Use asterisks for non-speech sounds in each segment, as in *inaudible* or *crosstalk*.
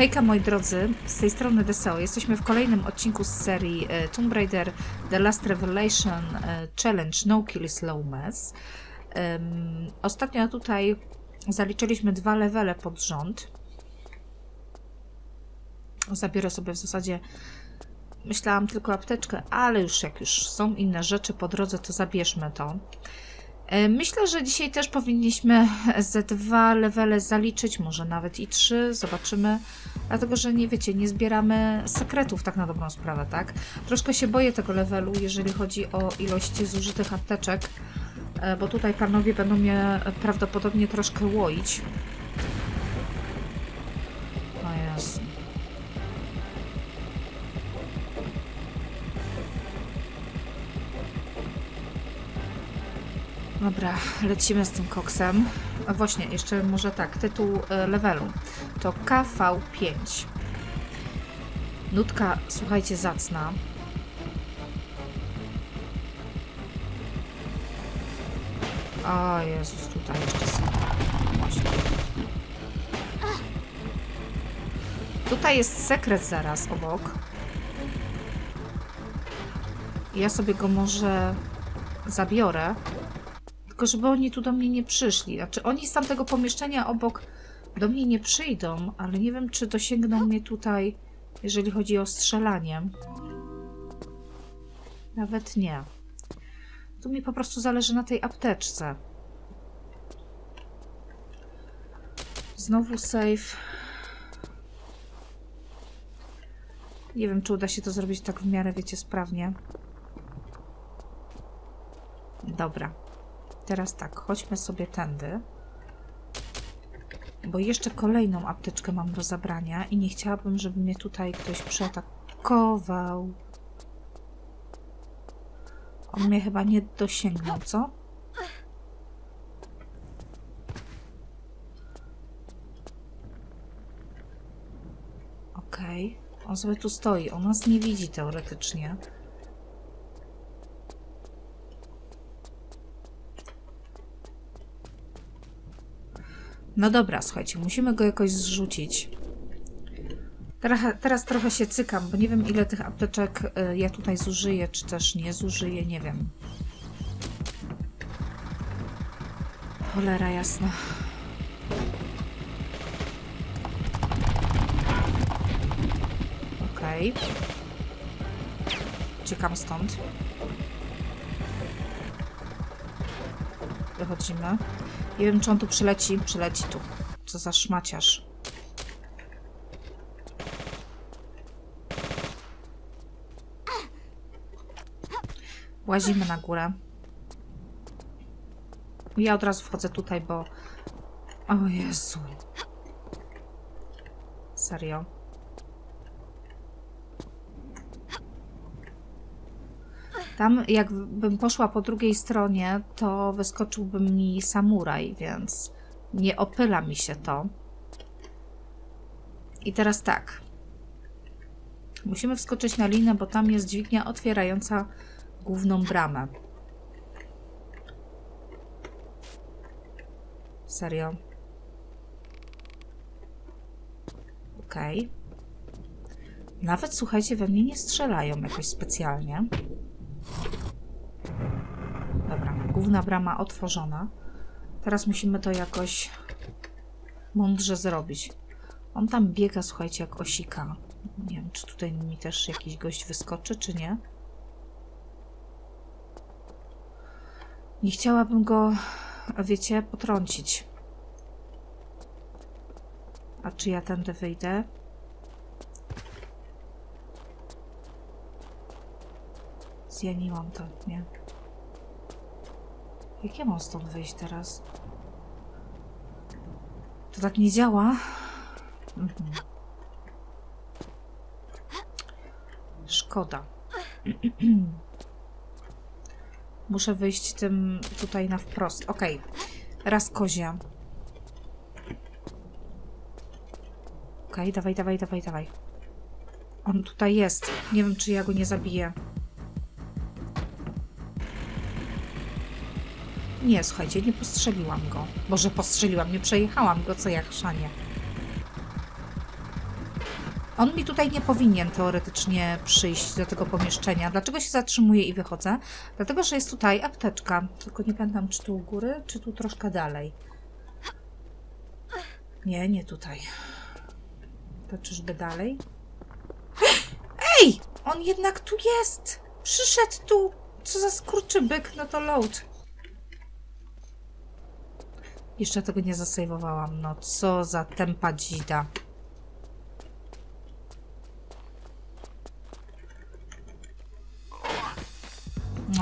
Hejka moi drodzy, z tej strony Deseo. Jesteśmy w kolejnym odcinku z serii e, Tomb Raider The Last Revelation e, Challenge No Kill Slow Mess. Em, Ostatnio tutaj zaliczyliśmy dwa levele pod rząd. Zabiorę sobie w zasadzie, myślałam tylko apteczkę, ale już jak już są inne rzeczy po drodze, to zabierzmy to. E, Myślę, że dzisiaj też powinniśmy ze dwa levele zaliczyć, może nawet i trzy, zobaczymy. Dlatego, że nie wiecie, nie zbieramy sekretów tak na dobrą sprawę, tak? Troszkę się boję tego levelu, jeżeli chodzi o ilość zużytych apteczek, e, bo tutaj panowie będą mnie prawdopodobnie troszkę łoić. Dobra, lecimy z tym koksem. A właśnie, jeszcze może tak, tytuł e, levelu to KV5. Nutka, słuchajcie, zacna. O Jezus, tutaj jeszcze są. Właśnie. Tutaj jest sekret zaraz obok. Ja sobie go może zabiorę. Tylko żeby oni tu do mnie nie przyszli. Znaczy oni z tamtego pomieszczenia obok do mnie nie przyjdą, ale nie wiem, czy dosięgną mnie tutaj, jeżeli chodzi o strzelanie. Nawet nie. Tu mi po prostu zależy na tej apteczce. Znowu save. Nie wiem, czy uda się to zrobić tak w miarę, wiecie, sprawnie. Dobra. Teraz tak, chodźmy sobie tędy. Bo jeszcze kolejną apteczkę mam do zabrania i nie chciałabym, żeby mnie tutaj ktoś przeatakował. On mnie chyba nie dosięgnął, co? Okej. On sobie tu stoi. On nas nie widzi teoretycznie. No dobra, słuchajcie, musimy go jakoś zrzucić. Teraz, teraz trochę się cykam, bo nie wiem ile tych apteczek y, ja tutaj zużyję, czy też nie zużyję, nie wiem. Cholera jasna. Okej. Uciekam stąd. Wychodzimy. Nie wiem, czy on tu przyleci. Przyleci tu. Co za szmaciarz. Łazimy na górę. Ja od razu wchodzę tutaj, bo... O Jezu. Serio. Tam, jakbym poszła po drugiej stronie, to wyskoczyłby mi samuraj, więc nie opyla mi się to. I teraz tak. Musimy wskoczyć na linę, bo tam jest dźwignia otwierająca główną bramę. Serio. Okej. Nawet, słuchajcie, we mnie nie strzelają jakoś specjalnie. Dobra, główna brama otworzona. Teraz musimy to jakoś mądrze zrobić. On tam biega, słuchajcie, jak osika. Nie wiem, czy tutaj mi też jakiś gość wyskoczy, czy nie. Nie chciałabym go, wiecie, potrącić. A czy ja tędy wyjdę? Zjaniłam to, nie? Jak ja mam stąd wyjść teraz? To tak nie działa? Mhm. Szkoda. *clears throat* Muszę wyjść tym tutaj na wprost. Okej. Raz kozia. Okej, dawaj, dawaj, dawaj, dawaj. On tutaj jest. Nie wiem, czy ja go nie zabiję. Nie, słuchajcie, nie postrzeliłam go. Boże, postrzeliłam, nie przejechałam go, co jak chrzanie. On mi tutaj nie powinien teoretycznie przyjść do tego pomieszczenia. Dlaczego się zatrzymuję i wychodzę? Dlatego, że jest tutaj apteczka. Tylko nie pamiętam, czy tu u góry, czy tu troszkę dalej. Nie, nie tutaj. To czyżby dalej? Ej! On jednak tu jest! Przyszedł tu! Co za skurczybyk, no to load. Jeszcze tego nie zasejwowałam. No co za tempa dzida.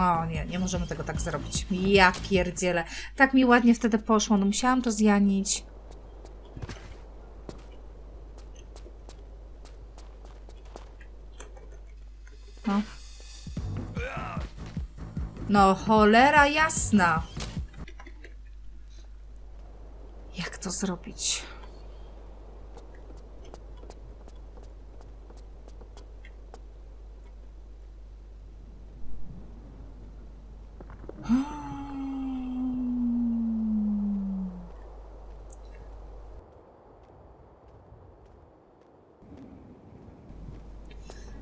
O nie, nie możemy tego tak zrobić. Ja pierdzielę. Tak mi ładnie wtedy poszło. No musiałam to zjanić. No. No cholera jasna. Jak to zrobić?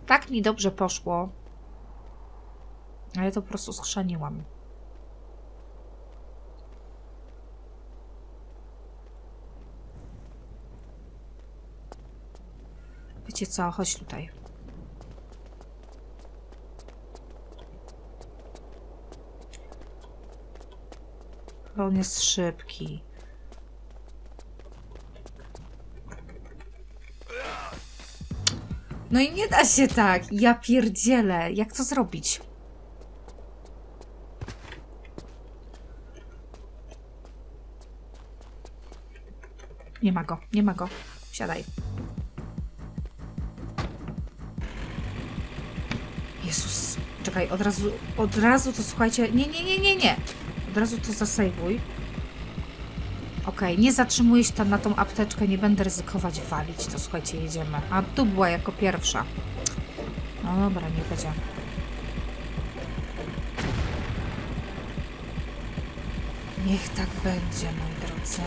Tak mi dobrze poszło. A ja to po prostu schrzaniłam. Wiecie co? Chodź tutaj. On jest szybki. No i nie da się tak. Ja pierdzielę. Jak to zrobić? Nie ma go, nie ma go. Siadaj. Czekaj, od razu, od razu to słuchajcie. Nie, nie, nie, nie, nie. Od razu to zasejwuj. Okej, nie zatrzymuję się tam na tą apteczkę, nie będę ryzykować walić. To słuchajcie, jedziemy. A tu była jako pierwsza. No dobra, nie będzie. Niech tak będzie, moi drodzy.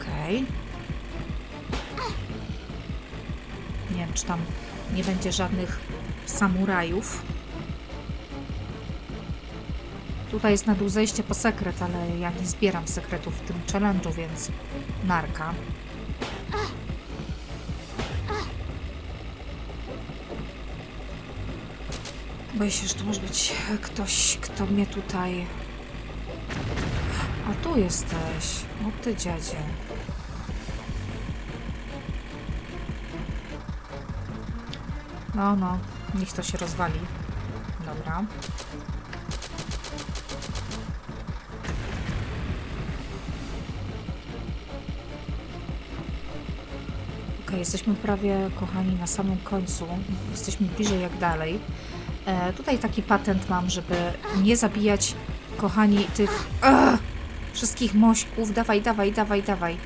Okej. Nie czy tam nie będzie żadnych samurajów. Tutaj jest na dół zejście po sekret, ale ja nie zbieram sekretów w tym challenge'u, więc narka. Boję się, że to może być ktoś, kto mnie tutaj... A tu jesteś. O ty dziadzie. No, no. Niech to się rozwali. Dobra. Okej, jesteśmy prawie, kochani, na samym końcu. Jesteśmy bliżej jak dalej. E, tutaj taki patent mam, żeby nie zabijać, kochani, tych Ugh! wszystkich mośków. Dawaj, dawaj, dawaj, dawaj.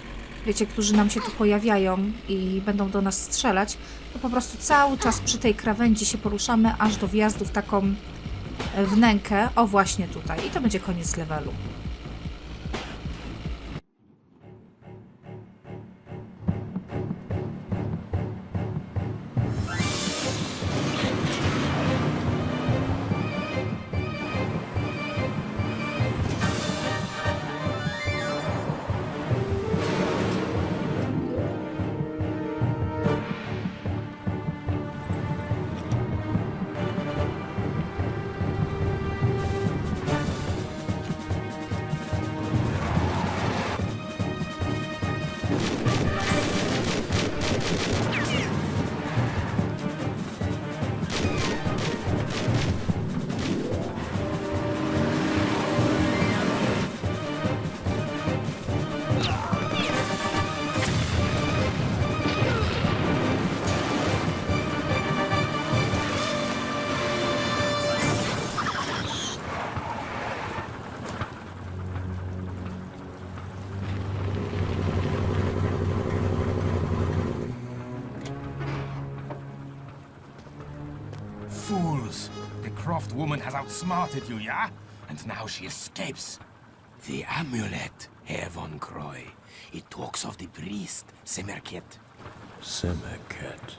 Wiecie, którzy nam się tu pojawiają i będą do nas strzelać, to po prostu cały czas przy tej krawędzi się poruszamy, aż do wjazdu w taką e, wnękę. O, właśnie tutaj. I to będzie koniec levelu. Croft woman has outsmarted you, yeah? And now she escapes. The amulet. Herr von Croy. It talks of the priest, Semerket. Semiket.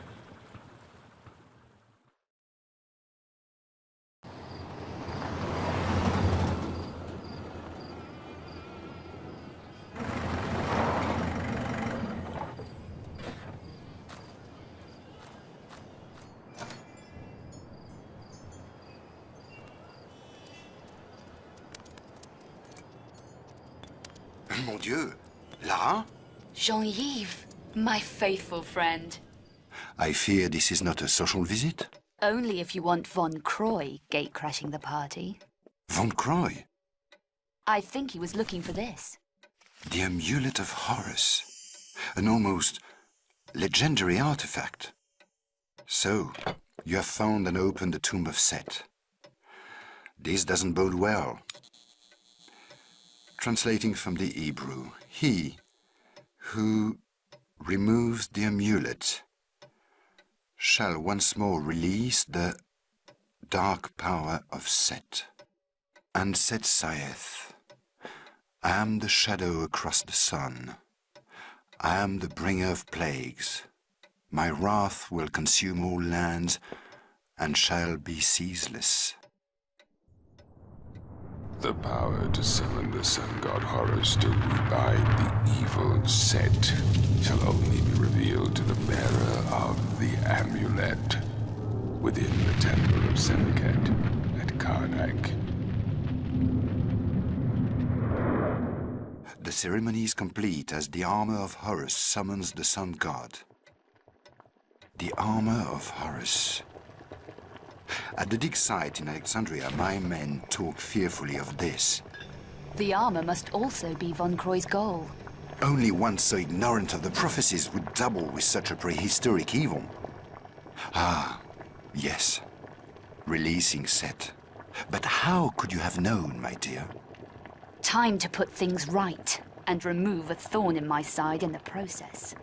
Dieu, Lara? Jean-Yves, my faithful friend. I fear this is not a social visit. Only if you want Von Croy gate crashing the party. Von Croy, I think he was looking for this. the amulet of Horus. An almost legendary artifact. So, you have found and opened the tomb of Set. This doesn't bode well. Translating from the Hebrew, he who removes the amulet shall once more release the dark power of Set. And Set saith, I am the shadow across the sun. I am the bringer of plagues. My wrath will consume all lands and shall be ceaseless. The power to summon the sun god Horus to rebind the evil set shall only be revealed to the bearer of the amulet within the temple of Semiket at Karnak. The ceremony is complete as the armor of Horus summons the sun god. The armor of Horus. At the dig site in Alexandria, my men talk fearfully of this. The armor must also be Von Croy's goal. Only one so ignorant of the prophecies would double with such a prehistoric evil. Ah, yes. Releasing Set. But how could you have known, my dear? Time to put things right and remove a thorn in my side in the process.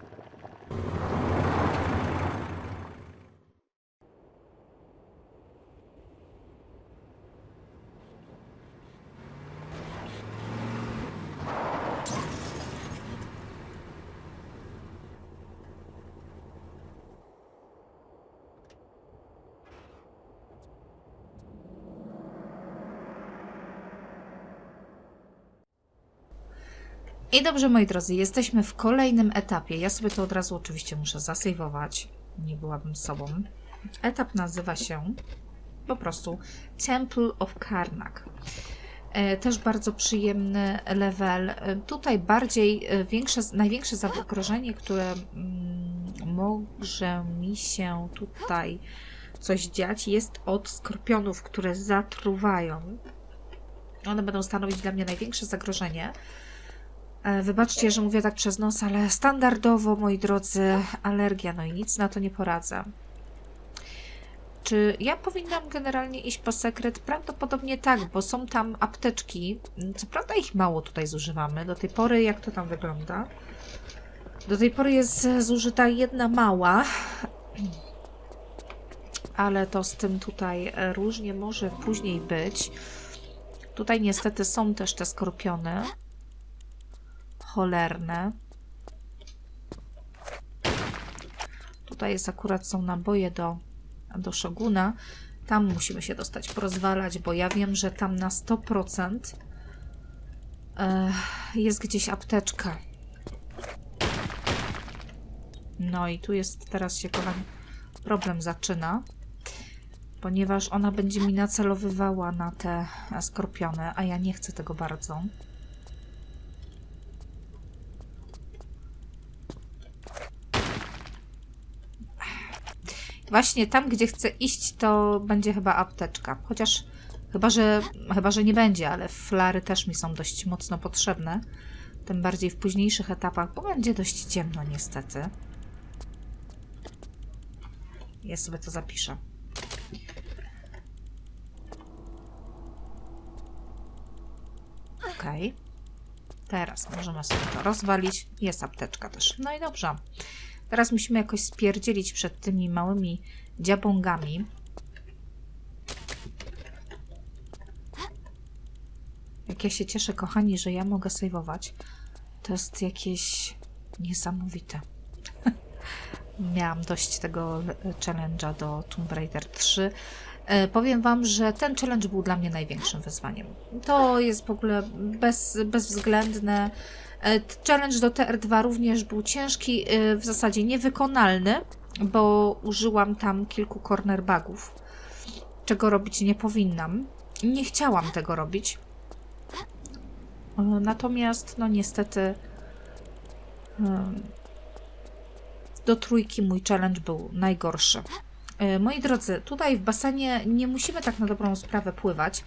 I dobrze, moi drodzy, jesteśmy w kolejnym etapie. Ja sobie to od razu oczywiście muszę zasejwować. Nie byłabym sobą. Etap nazywa się po prostu Temple of Karnak. E, Też bardzo przyjemny level. E, Tutaj bardziej e, większe, największe zagrożenie, które mm, może mi się tutaj coś dziać, jest od skorpionów, które zatruwają. One będą stanowić dla mnie największe zagrożenie. E, Wybaczcie, że mówię tak przez nos, ale standardowo, moi drodzy, alergia, no i nic na to nie poradzę. Czy ja powinnam generalnie iść po sekret? Prawdopodobnie tak, bo są tam apteczki. Co prawda ich mało tutaj zużywamy. Do tej pory, jak to tam wygląda? Do tej pory jest zużyta jedna mała, ale to z tym tutaj różnie może później być. Tutaj niestety są też te skorpiony cholerne. Tutaj jest akurat są naboje do, do szoguna. Tam musimy się dostać, porozwalać, bo ja wiem, że tam na 100% e, jest gdzieś apteczka. No i tu jest teraz się problem zaczyna, ponieważ ona będzie mi nacelowywała na te skorpiony, a ja nie chcę tego bardzo. Właśnie tam, gdzie chcę iść, to będzie chyba apteczka. Chociaż chyba, że, chyba, że nie będzie, ale flary też mi są dość mocno potrzebne. Tym bardziej w późniejszych etapach, bo będzie dość ciemno niestety. Ja sobie to zapiszę. Okej. Teraz możemy sobie to rozwalić. Jest apteczka też. No i dobrze. Teraz musimy jakoś spierdzielić przed tymi małymi dziabągami. Jak ja się cieszę, kochani, że ja mogę sejwować. To jest jakieś niesamowite. *laughs* Miałam dość tego challenge'a do Tomb Raider 3. E, powiem Wam, że ten challenge był dla mnie największym wyzwaniem. To jest w ogóle bez, bezwzględne. E, challenge do TR2 również był ciężki, e, w zasadzie niewykonalny, bo użyłam tam kilku corner bugów, czego robić nie powinnam. Nie chciałam tego robić. E, Natomiast, no niestety, do trójki mój challenge był najgorszy. Moi drodzy, tutaj w basenie nie musimy tak na dobrą sprawę pływać,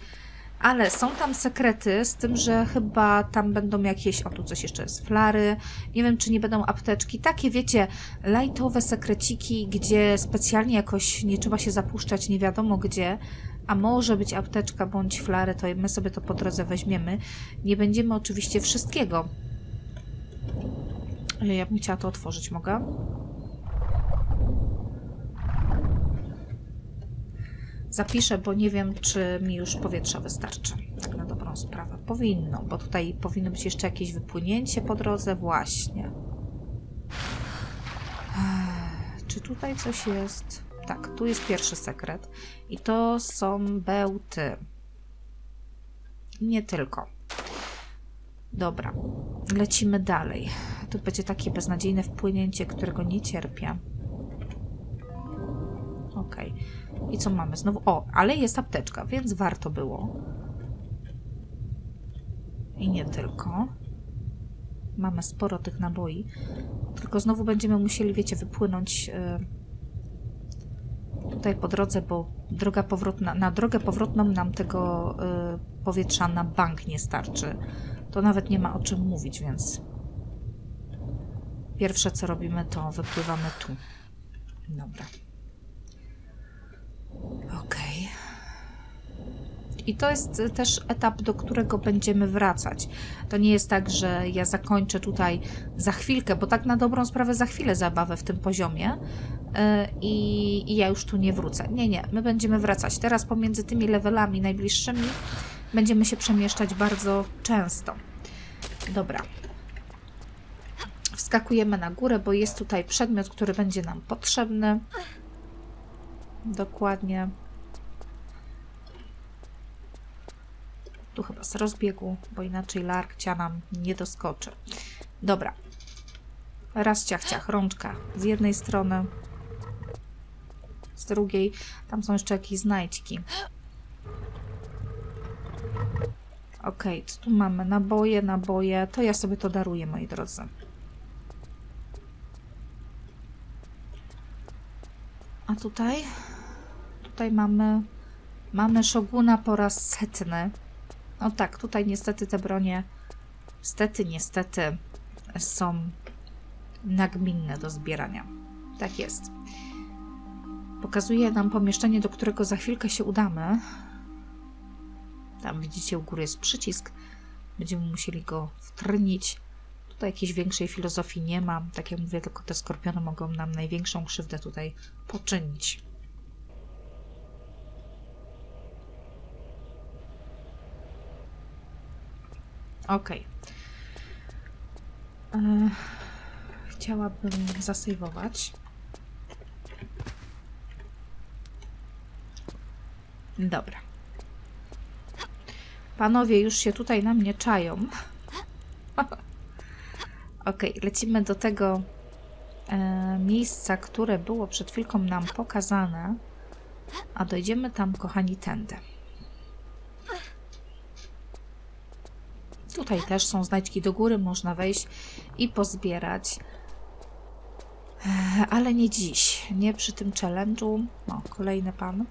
ale są tam sekrety, z tym, że chyba tam będą jakieś, o tu coś jeszcze jest, flary, nie wiem czy nie będą apteczki, takie wiecie, lightowe sekreciki, gdzie specjalnie jakoś nie trzeba się zapuszczać nie wiadomo gdzie, a może być apteczka bądź flary, to my sobie to po drodze weźmiemy. Nie będziemy oczywiście wszystkiego. Ja bym chciała to otworzyć, mogę? Zapiszę, bo nie wiem, czy mi już powietrza wystarczy. Tak na dobrą sprawę. Powinno, bo tutaj powinno być jeszcze jakieś wypłynięcie po drodze. Właśnie. Czy tutaj coś jest? Tak, tu jest pierwszy sekret. I to są bełty. Nie tylko. Dobra, lecimy dalej. Tu będzie takie beznadziejne wpłynięcie, którego nie cierpię. Okej. I co mamy znowu? O, ale jest apteczka, więc warto było. I nie tylko. Mamy sporo tych naboi. Tylko znowu będziemy musieli, wiecie, wypłynąć y, tutaj po drodze, bo droga powrotna, na drogę powrotną nam tego y, powietrza na bank nie starczy. To nawet nie ma o czym mówić, więc pierwsze co robimy, to wypływamy tu. Dobra. Okej. I to jest y, też etap, do którego będziemy wracać. To nie jest tak, że ja zakończę tutaj za chwilkę, bo tak na dobrą sprawę za chwilę zabawę w tym poziomie y, i, i ja już tu nie wrócę. Nie, nie, my będziemy wracać. Teraz pomiędzy tymi levelami najbliższymi będziemy się przemieszczać bardzo często. Dobra. Wskakujemy na górę, bo jest tutaj przedmiot, który będzie nam potrzebny. Dokładnie. Tu chyba z rozbiegu, bo inaczej larkcia nam nie doskoczy. Dobra. Raz ciach, ciach, rączka z jednej strony, z drugiej. Tam są jeszcze jakieś znajdźki. Okej, co tu mamy? Naboje, naboje. To ja sobie to daruję, moi drodzy. A tutaj? Tutaj mamy... Mamy Szoguna po raz setny. No tak, tutaj niestety te bronie... Stety, niestety są nagminne do zbierania. Tak jest. Pokazuje nam pomieszczenie, do którego za chwilkę się udamy. Tam widzicie, u góry jest przycisk. Będziemy musieli go wtrnić. Tutaj jakiejś większej filozofii nie ma. Tak jak mówię, tylko te skorpiony mogą nam największą krzywdę tutaj poczynić. Ok. E, chciałabym zasejwować. Dobra. Panowie już się tutaj na mnie czają. *laughs* ok, lecimy do tego e, miejsca, które było przed chwilką nam pokazane. A dojdziemy tam, kochani, tędy. Tutaj też są znajdźki do góry, można wejść i pozbierać. Ale nie dziś, nie przy tym challenge'u. O, kolejny pan.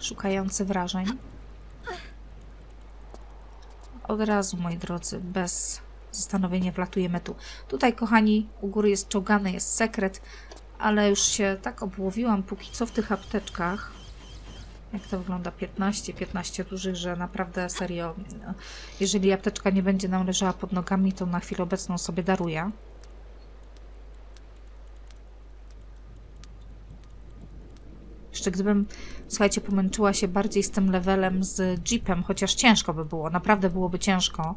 Szukający wrażeń. Od razu, moi drodzy, bez zastanowienia wlatujemy tu. Tutaj, kochani, u góry jest czołgany, jest sekret, ale już się tak obłowiłam póki co w tych apteczkach. Jak to wygląda? 15, 15 dużych, że naprawdę serio, jeżeli apteczka nie będzie nam leżała pod nogami, to na chwilę obecną sobie daruję. Jeszcze gdybym, słuchajcie, pomęczyła się bardziej z tym levelem z jeepem, chociaż ciężko by było, naprawdę byłoby ciężko.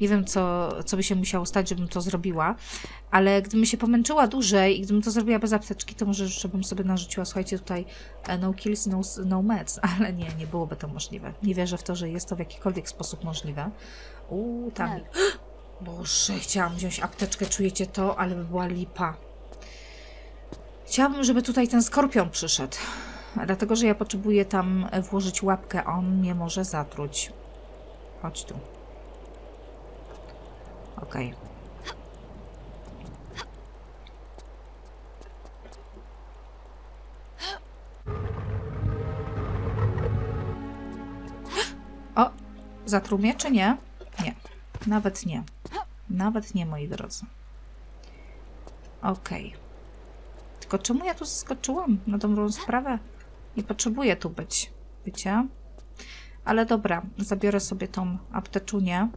Nie wiem, co, co by się musiało stać, żebym to zrobiła, ale gdybym się pomęczyła dłużej i gdybym to zrobiła bez apteczki, to może jeszcze bym sobie narzuciła, słuchajcie, tutaj e, no kills, no, no meds, *laughs* ale nie, nie byłoby to możliwe. Nie wierzę w to, że jest to w jakikolwiek sposób możliwe. Uuu, tam... *gasps* Boże, chciałam wziąć apteczkę, czujecie to, ale by była lipa. Chciałabym, żeby tutaj ten skorpion przyszedł. Dlatego, że ja potrzebuję tam włożyć łapkę, a on mnie może zatruć. Chodź tu. Okej. O! Zatruł czy nie? Nie. Nawet nie. Nawet nie, moi drodzy. Okej. Tylko czemu ja tu zaskoczyłam na dobrą sprawę? Nie potrzebuję tu być, wiecie? Ale dobra, zabiorę sobie tą apteczunię.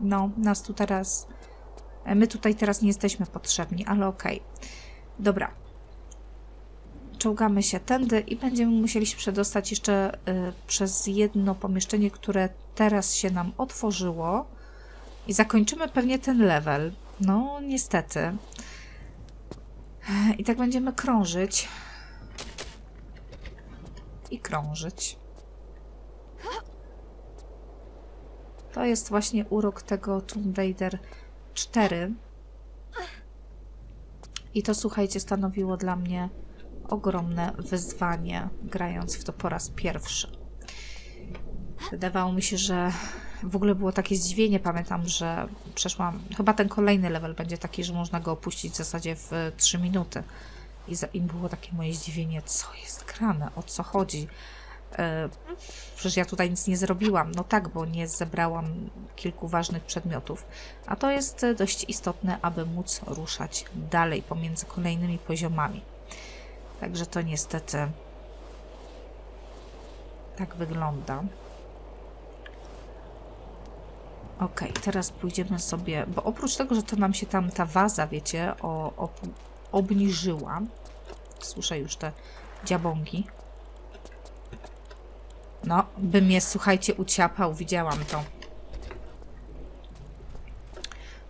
No, nas tu teraz... e, My tutaj teraz nie jesteśmy potrzebni, ale okej. Dobra. Czołgamy się tędy i będziemy musieli się przedostać jeszcze y, przez jedno pomieszczenie, które teraz się nam otworzyło. I zakończymy pewnie ten level. No, niestety. I tak będziemy krążyć. I krążyć. To jest właśnie urok tego Tomb Raider 4. I to, słuchajcie, stanowiło dla mnie ogromne wyzwanie, grając w to po raz pierwszy. Wydawało mi się, że w ogóle było takie zdziwienie. Pamiętam, że przeszłam. Chyba ten kolejny level będzie taki, że można go opuścić w zasadzie w 3 minuty. I za było takie moje zdziwienie, co jest grane, o co chodzi. E, przecież ja tutaj nic nie zrobiłam. No tak, bo nie zebrałam kilku ważnych przedmiotów. A to jest dość istotne, aby móc ruszać dalej pomiędzy kolejnymi poziomami. Także to niestety tak wygląda. Ok, teraz pójdziemy sobie, bo oprócz tego, że to nam się tam ta waza, wiecie, o, o, obniżyła. Słyszę już te dziabągi. No, by mnie, słuchajcie, uciapał, widziałam to.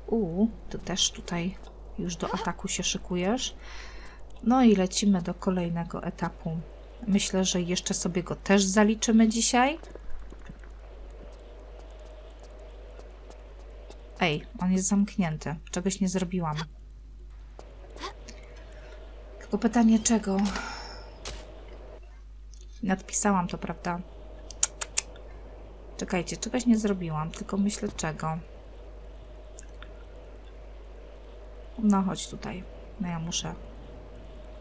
Uuu, ty też tutaj już do ataku się szykujesz. No i lecimy do kolejnego etapu. Myślę, że jeszcze sobie go też zaliczymy dzisiaj. Ej, on jest zamknięty. Czegoś nie zrobiłam. Tylko pytanie czego? Nadpisałam to, prawda? Czekajcie, czegoś nie zrobiłam, tylko myślę czego. No chodź tutaj. No ja muszę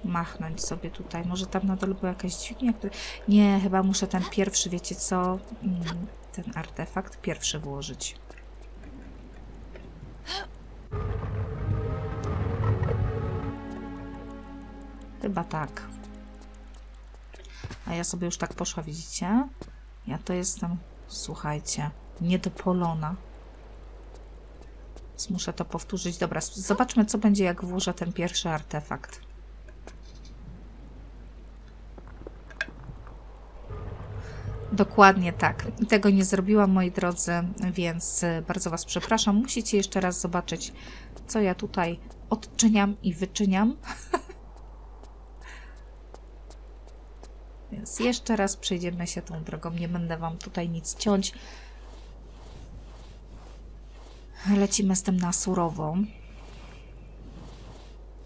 machnąć sobie tutaj. Może tam na dole była jakaś dźwignia? Który... Nie, chyba muszę ten pierwszy, wiecie co? Mm, Ten artefakt pierwszy włożyć. Chyba tak. A ja sobie już tak poszła, widzicie? Ja to jestem, słuchajcie, niedopolona. Więc muszę to powtórzyć. Dobra, zobaczmy, co będzie, jak włożę ten pierwszy artefakt. Dokładnie tak. Tego nie zrobiłam, moi drodzy, więc y, bardzo Was przepraszam. Musicie jeszcze raz zobaczyć, co ja tutaj odczyniam i wyczyniam. *laughs* Więc jeszcze raz przejdziemy się tą drogą. Nie będę Wam tutaj nic ciąć. Lecimy z tym na surowo.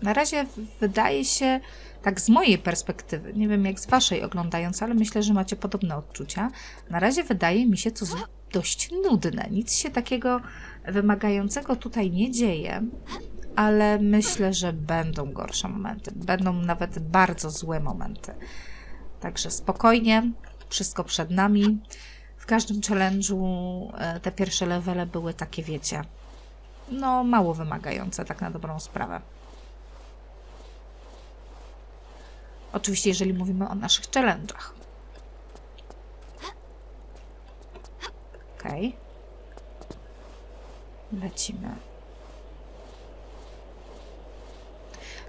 Na razie wydaje się, tak z mojej perspektywy, nie wiem jak z Waszej oglądając, ale myślę, że macie podobne odczucia. Na razie wydaje mi się to dość nudne. Nic się takiego wymagającego tutaj nie dzieje, ale myślę, że będą gorsze momenty. Będą nawet bardzo złe momenty. Także spokojnie, wszystko przed nami. W każdym challenge'u e, te pierwsze levele były takie, wiecie, no mało wymagające, tak na dobrą sprawę. Oczywiście, jeżeli mówimy o naszych challenge'ach. Okej. Lecimy.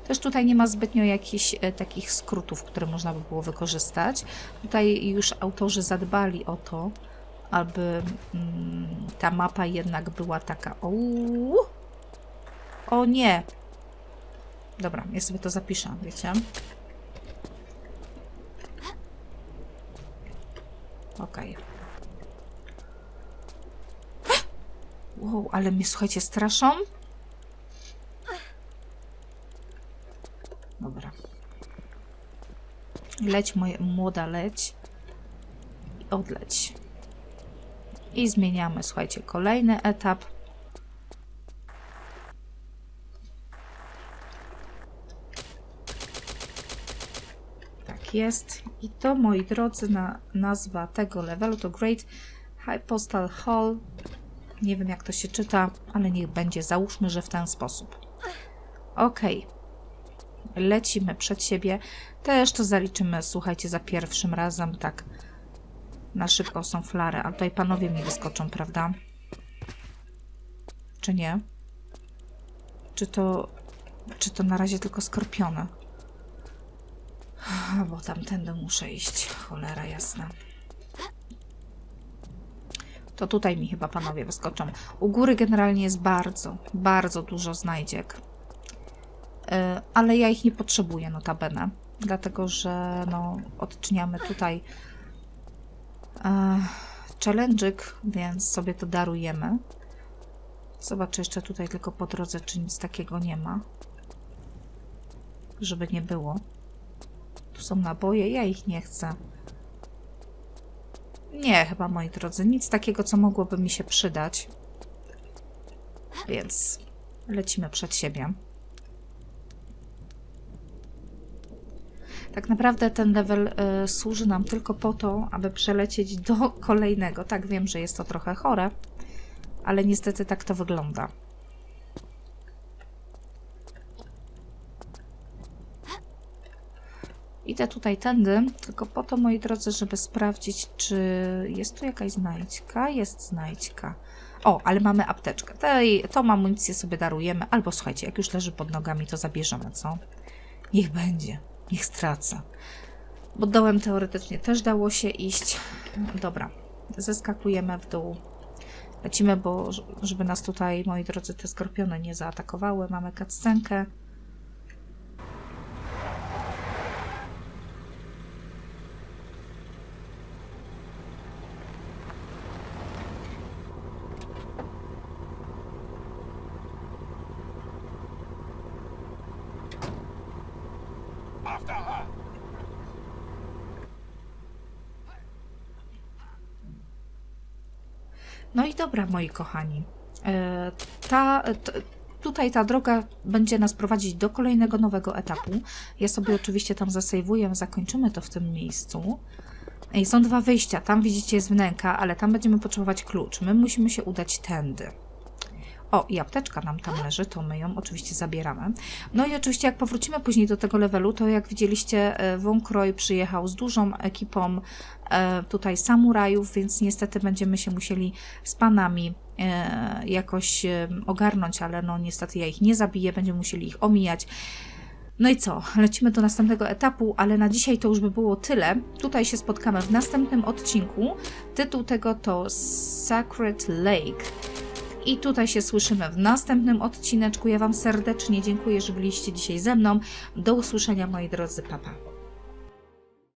Też tutaj nie ma zbytnio jakichś e, takich skrótów, które można by było wykorzystać. Tutaj już autorzy zadbali o to, aby mm, ta mapa jednak była taka. Uuu. O nie! Dobra, ja sobie to zapiszę, wiecie? Okej. Wow, ale mnie słuchajcie, straszą. Dobra. Leć, moja młoda, leć. I odleć. I zmieniamy, słuchajcie, kolejny etap. Tak jest. I to, moi drodzy, na, nazwa tego levelu to Great High Postal Hall. Nie wiem, jak to się czyta, ale niech będzie. Załóżmy, że w ten sposób. Ok. Lecimy przed siebie. Też to zaliczymy, słuchajcie, za pierwszym razem. Tak. Na szybko są flary. A tutaj panowie mi wyskoczą, prawda? Czy nie? Czy to... Czy to na razie tylko skorpiony? Bo tamtędy muszę iść. Cholera jasna. To tutaj mi chyba panowie wyskoczą. U góry generalnie jest bardzo, bardzo dużo znajdziek. Yy, ale ja ich nie potrzebuję notabene. Dlatego, że no, odczyniamy tutaj yy, challenge'yk, więc sobie to darujemy. Zobaczę jeszcze tutaj tylko po drodze, czy nic takiego nie ma. Żeby nie było. Tu są naboje, ja ich nie chcę. Nie, chyba moi drodzy, nic takiego, co mogłoby mi się przydać. Więc lecimy przed siebie. Tak naprawdę ten level y, służy nam tylko po to, aby przelecieć do kolejnego. Tak, wiem, że jest to trochę chore, ale niestety tak to wygląda. Idę tutaj tędy, tylko po to, moi drodzy, żeby sprawdzić, czy jest tu jakaś znajdźka. Jest znajdźka. O, ale mamy apteczkę. Tej, tą amunicję sobie darujemy. Albo słuchajcie, jak już leży pod nogami, to zabierzemy, co? Niech będzie. Niech straca. Bo dołem teoretycznie też dało się iść. Dobra, zeskakujemy w dół. Lecimy, bo żeby nas tutaj, moi drodzy, te skorpiony nie zaatakowały. Mamy cutscenkę. No i dobra, moi kochani. E, Ta, t, tutaj ta droga będzie nas prowadzić do kolejnego nowego etapu. Ja sobie oczywiście tam zasejwuję, zakończymy to w tym miejscu. I są dwa wyjścia. Tam widzicie jest wnęka, ale tam będziemy potrzebować klucz. My musimy się udać tędy. O, i apteczka nam tam leży, to my ją oczywiście zabieramy. No i oczywiście jak powrócimy później do tego levelu, to jak widzieliście, e, Croy przyjechał z dużą ekipą tutaj samurajów, więc niestety będziemy się musieli z panami e, jakoś e, ogarnąć, ale no niestety ja ich nie zabiję, będziemy musieli ich omijać. No i co? Lecimy do następnego etapu, ale na dzisiaj to już by było tyle. Tutaj się spotkamy w następnym odcinku. Tytuł tego to Sacred Lake. I tutaj się słyszymy w następnym odcineczku. Ja Wam serdecznie dziękuję, że byliście dzisiaj ze mną. Do usłyszenia, moi drodzy. Papa. Pa.